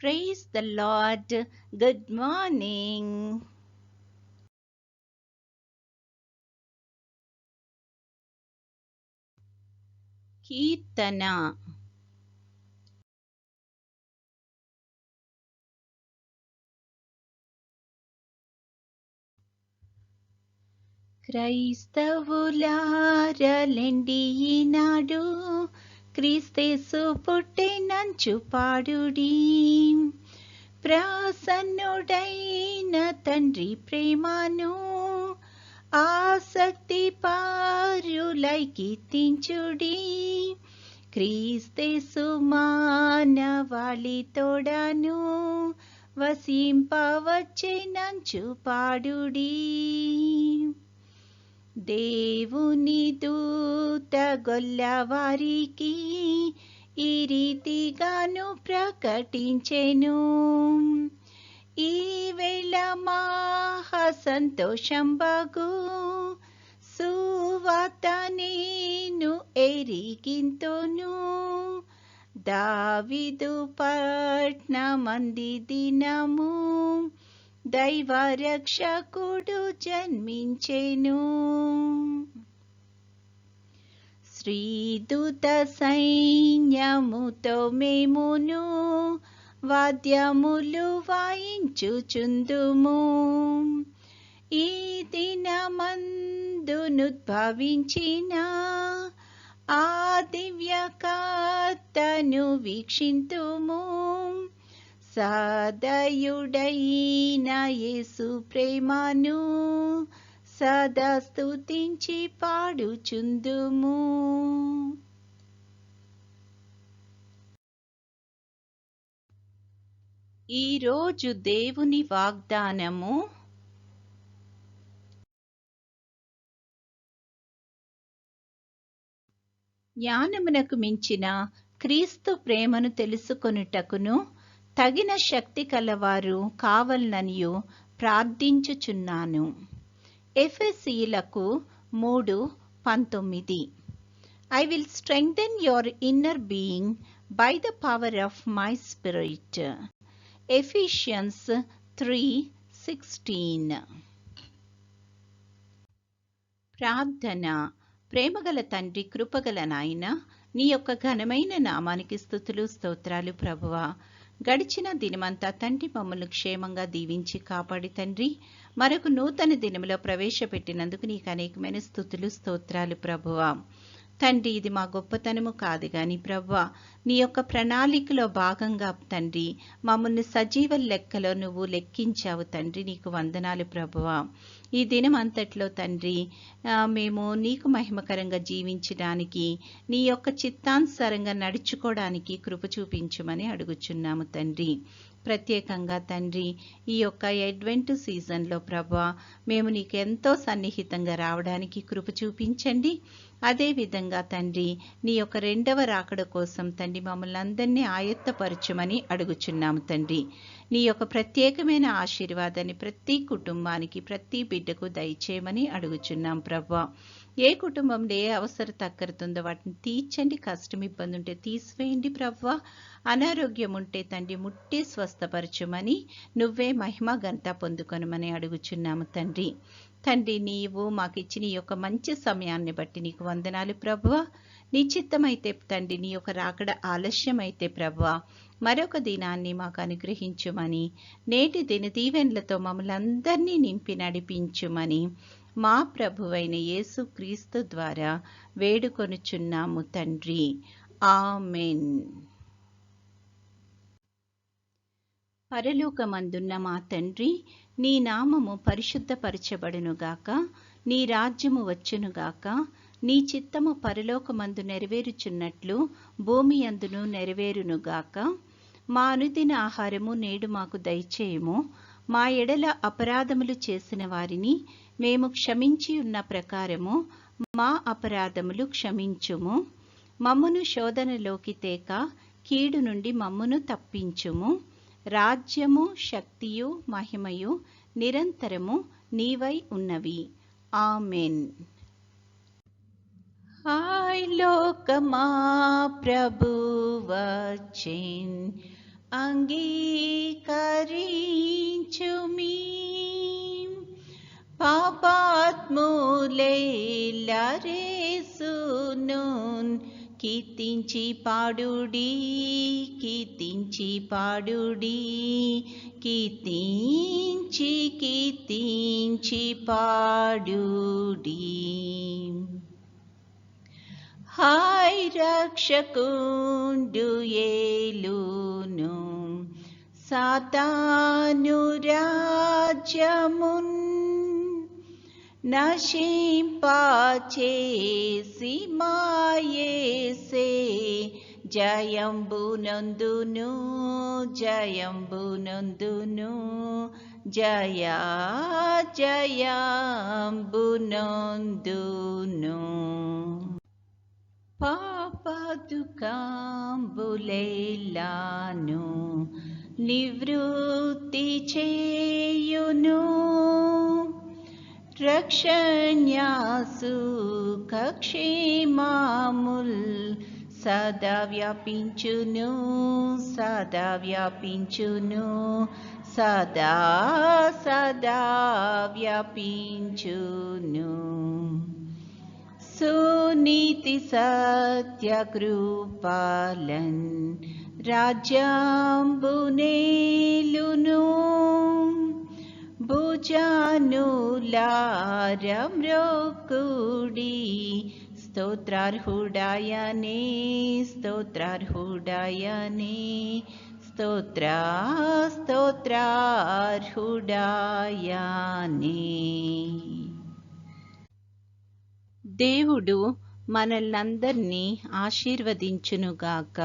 Praise the Lord. Good morning. కీర్తన క్రైస్తవులారలెండి ఈనాడు క్రీస్తేసు పుట్టినంచు పాడుడి. ప్రసన్నుడైన తండ్రి ప్రేమను ఆసక్తి పారులై కీర్తించుడి క్రీస్తేసు మానవాళి తోడను వసింపవచ్చినంచు పాడుడీ. దేవుని దూత గొల్లవారికి ఈ రీతిగాను ప్రకటించెను. ఈ వేళ మహా సంతోషం బగు సువాత నేను ఎరిగింతును. దావిదు పట్నమంది దినము దైవ రక్షకుడు జన్మించెను శ్రీదూత సైన్యముతో మేమును వాద్యములు వాయించుచుందుము. ఈ దినమందునుద్భవించిన ఆ దివ్యకర్తను వీక్షింతుము. సదయుడైన యేసు ప్రేమను సదా స్తుతించి పాడుచుందుము. ఈరోజు దేవుని వాగ్దానము జ్ఞానమునకు మించిన క్రీస్తు ప్రేమను తెలుసుకొనుటకును తగిన శక్తి కలవారు కావలననియు ప్రార్థించుచున్నాను. ఎఫెసీలకు మూడు పంతొమ్మిది. I will strengthen your inner being by the power of my spirit Ephesians three sixteen ప్రార్థన. ప్రేమగల తండ్రి కృపగల నాయన నీ యొక్క ఘనమైన నామానికి స్థుతులు స్తోత్రాలు ప్రభువా. గడిచిన దినమంతా తండ్రి మమ్మల్ని క్షేమంగా దీవించి కాపాడి తండ్రి. మరొక నూతన దినములో ప్రవేశపెట్టినందుకు నీకు అనేకమైన స్థుతులు స్తోత్రాలు ప్రభువా. తండ్రి ఇది మా గొప్పతనము కాదు గాని ప్రవ్వా నీ యొక్క ప్రణాళికలో భాగంగా తండ్రి మమ్మల్ని సజీవ లెక్కలో నువ్వు లెక్కించావు తండ్రి నీకు వందనాలు ప్రభువా ఈ దినం అంతట్లో తండ్రి మేము నీకు మహిమకరంగా జీవించడానికి నీ యొక్క చిత్తానుసారంగా నడుచుకోవడానికి కృప చూపించమని అడుగుచున్నాము తండ్రి. ప్రత్యేకంగా తండ్రి ఈ యొక్క అడ్వెంట్ సీజన్లో ప్రభా మేము నీకు ఎంతో సన్నిహితంగా రావడానికి కృప చూపించండి. అదేవిధంగా తండ్రి నీ యొక్క రెండవ రాకడ కోసం తండ్రి మమ్మల్ని అందరినీ ఆయత్తపరచమని అడుగుచున్నాము తండ్రి. నీ యొక్క ప్రత్యేకమైన ఆశీర్వాదాన్ని ప్రతి కుటుంబానికి ప్రతి బిడ్డకు దయచేయమని అడుగుచున్నాం ప్రభా. ఏ కుటుంబంలో ఏ అవసరం తక్కరుతుందో వాటిని తీర్చండి కష్టం ఇబ్బంది ఉంటే తీసివేయండి ప్రవ్వా అనారోగ్యం ఉంటే తండ్రి ముట్టి స్వస్థపరచుమని నువ్వే మహిమ గంత పొందుకొనమని అడుగుచున్నాము తండ్రి. తండ్రి నీవు మాకు ఇచ్చిన ఈ యొక్క మంచి సమయాన్ని బట్టి నీకు వందనాలు ప్రభువ నీ తండ్రి నీ యొక్క రాకడ ఆలస్యమైతే ప్రభువ మరొక దినాన్ని మాకు అనుగ్రహించుమని నేటి దిన దీవెన్లతో మమ్మల్ని అందరినీ నింపి నడిపించుమని మా ప్రభువైన యేసు క్రీస్తు ద్వారా వేడుకొనుచున్నాము తండ్రి. ఆమెన్. పరలోకమందున్న మా తండ్రి నీ నామము పరిశుద్ధపరచబడునుగాక నీ రాజ్యము వచ్చునుగాక నీ చిత్తము పరలోకమందు నెరవేరుచున్నట్లు భూమి అందును నెరవేరునుగాక మా అనుదిన ఆహారము నేడు మాకు దయచేయము. మా ఎడల అపరాధములు చేసిన వారిని మేము క్షమించి ఉన్న ప్రకారము మా అపరాధములు క్షమించుము. మమ్మును శోధనలోకి తేక కీడు నుండి మమ్మును తప్పించుము. రాజ్యము శక్తియు మహిమయు నిరంతరము నీవై ఉన్నవి. ఆమెన్. హాయ్ లోకమా ప్రభు వచ్చిన్ అంగీకరించుమి. పాపాత్ములేలరేసును కీర్తించి పాడుడి కీర్తించి పాడుడి. కీర్తించి కీర్తించి పాడుడి. हाय रक्षकुलु सातानुराजमुन् नशिं पाचे सीमाये जयम्बुनन्दुनु जयम्बु नोन्दु जयम्बु జయ జయంబునందును పాపదుకాంబులేలాను నివృత్తి చేయును రక్షణ్యాసు కక్షేమాముల్ సదా వ్యాపించును సదా వ్యాపించును సదా సదా వ్యాపించును सुनीतिसत्यकृपालन् राजाम्बुने लुनु भुजानुलारमृकुडी स्तोत्रार्हुडायने स्तोत्रार्हुडायनि। स्तोत्रा स्तोत्रार्हुडायने। దేవుడు మనల్నందరినీ ఆశీర్వదించునుగాక.